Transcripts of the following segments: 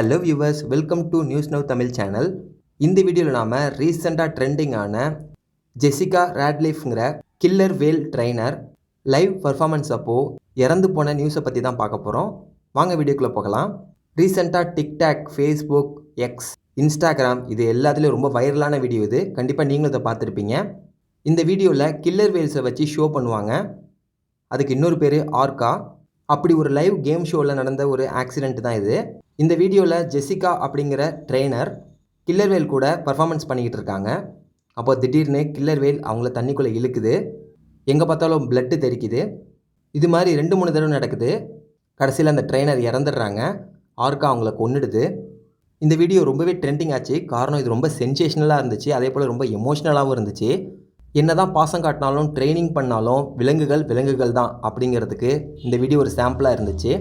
Hello viewers welcome to news now Tamil channel இந்த வீடியோவில் நாம் ரீசெண்டாக ட்ரெண்டிங்கான Jessica ரேட்லிஃப்ங்கிற killer whale trainer live performance அப்போது இறந்து போன நியூஸை பற்றி தான் பார்க்க போகிறோம் வாங்க வீடியோக்குள்ளே போகலாம். ரீசெண்டாக டிக்டாக் ஃபேஸ்புக் எக்ஸ் இன்ஸ்டாகிராம் இது எல்லாத்துலேயும் ரொம்ப வைரலான வீடியோ இது. கண்டிப்பாக நீங்களும் இதை பார்த்துருப்பீங்க. இந்த வீடியோவில் கில்லர் வேல்ஸை வச்சு ஷோ பண்ணுவாங்க. அதுக்கு இன்னொரு பேர் ஆர்கா அப்படி ஒரு லைவ் கேம் ஷோவில் நடந்த ஒரு ஆக்சிடெண்ட் தான் இது. இந்த வீடியோவில் ஜெசிகா அப்படிங்கிற ட்ரெயினர் கில்லர்வேல் கூட பர்ஃபார்மன்ஸ் பண்ணிக்கிட்டு இருக்காங்க. அப்போ திடீர்னு கில்லர்வேல் அவங்கள தண்ணிக்குள்ளே இழுக்குது. எங்கே பார்த்தாலும் பிளட்டு தெரிக்குது. இது மாதிரி ரெண்டு மூணு தடவை நடக்குது. கடைசியில் அந்த ட்ரெயினர் இறந்துடுறாங்க. ஆர்கா அவங்கள கொன்னுடுது. இந்த வீடியோ ரொம்பவே ட்ரெண்டிங் ஆச்சு. காரணம் இது ரொம்ப சென்சேஷனலாக இருந்துச்சு. அதே போல் ரொம்ப எமோஷ்னலாகவும் இருந்துச்சு. என்ன தான் பாசம் காட்டினாலும் ட்ரைனிங் பண்ணாலும் விலங்குகள் விலங்குகள் தான் அப்படிங்கிறதுக்கு இந்த வீடியோ ஒரு சாம்பிளாக இருந்துச்சு.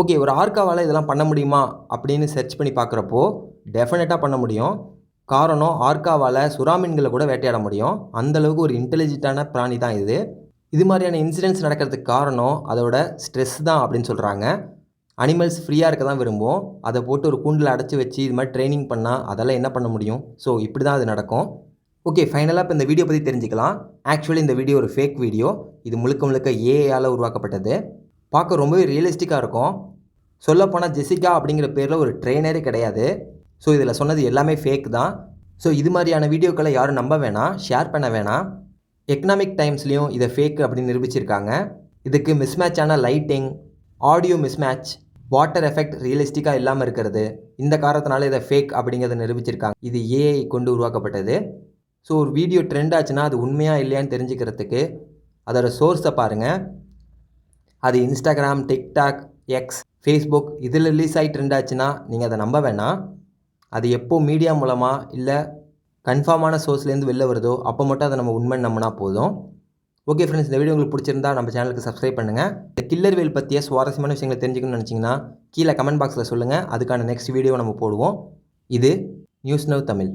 ஓகே ஒரு ஆர்காவால் இதெல்லாம் பண்ண முடியுமா? அப்படின்னு சர்ச் பண்ணி பார்க்குறப்போ டெஃபினட்டாக பண்ண முடியும். காரணம் ஆர்காவால் சுறாமீன்களை கூட வேட்டையாட முடியும். அந்தளவுக்கு ஒரு இன்டெலிஜென்ட்டான பிராணி தான் இது. இது மாதிரியான இன்சிடென்ட்ஸ் நடக்கிறதுக்கு காரணம் அதோட ஸ்ட்ரெஸ் தான் அப்படின்னு சொல்கிறாங்க அனிமல்ஸ் ஃப்ரீயாக இருக்க தான் விரும்பும் அதை போட்டு ஒரு கூண்டில் அடைச்சி வச்சு இது மாதிரி ட்ரைனிங் பண்ணால் அதெல்லாம் என்ன பண்ண முடியும்? ஸோ இப்படி தான் அது நடக்கும். ஓகே ஃபைனலாக இப்போ இந்த வீடியோ பற்றி தெரிஞ்சுக்கலாம். ஆக்சுவலி இந்த வீடியோ ஒரு ஃபேக் வீடியோ இது முழுக்க முழுக்க ஏஐயால் உருவாக்கப்பட்டது. பார்க்க ரொம்பவே ரியலிஸ்டிக்காக இருக்கும். சொல்லப்போனால் ஜெசிகா அப்படிங்கிற பேரில் ஒரு ட்ரெயினரே கிடையாது. ஸோ இதில் சொன்னது எல்லாமே ஃபேக் தான். ஸோ இது மாதிரியான வீடியோக்களை யாரும் நம்ப வேணாம் ஷேர் பண்ண வேணாம். எக்கனாமிக் டைம்ஸ்லேயும் இதை ஃபேக் அப்படின்னு நிரூபிச்சிருக்காங்க. இதுக்கு மிஸ்மேட்சான lighting audio mismatch water effect ரியலிஸ்டிக்காக இல்லாமல் இருக்கிறது. இந்த காரணத்தினால இதை ஃபேக் அப்படிங்கிறத நிரூபிச்சிருக்காங்க. இது ஏஐ கொண்டு உருவாக்கப்பட்டது. ஸோ ஒரு வீடியோ ட்ரெண்ட் ஆச்சுன்னா அது உண்மையாக இல்லையான்னு தெரிஞ்சுக்கிறதுக்கு அதோடய சோர்ஸை பாருங்கள் அது இன்ஸ்டாகிராம் டிக்டாக் எக்ஸ் ஃபேஸ்புக் இதில் ரிலீஸ் ஆகி ட்ரெண்ட் ஆச்சுன்னா நீங்கள் அதை நம்ப வேணாம். அது எப்போ மீடியா மூலமாக இல்லை கன்ஃபார்மான சோர்ஸ்லேருந்து வெளில வருதோ அப்போ மட்டும் அதை நம்ம உண்மை நம்பினா போதும். ஓகே ஃப்ரெண்ட்ஸ் இந்த வீடியோ உங்களுக்கு பிடிச்சிருந்தா நம்ம சேனலுக்கு சப்ஸ்கிரைப் பண்ணுங்கள் இந்த கில்லர் வேல் பற்றிய சுவாரஸ்யமான விஷயங்களை தெரிஞ்சுக்கணும்னு நினச்சிங்கன்னா கீழே கமெண்ட் பாக்ஸில் சொல்லுங்கள் அதுக்கான நெக்ஸ்ட் வீடியோ நம்ம போடுவோம். இது நியூஸ் நவ் தமிழ்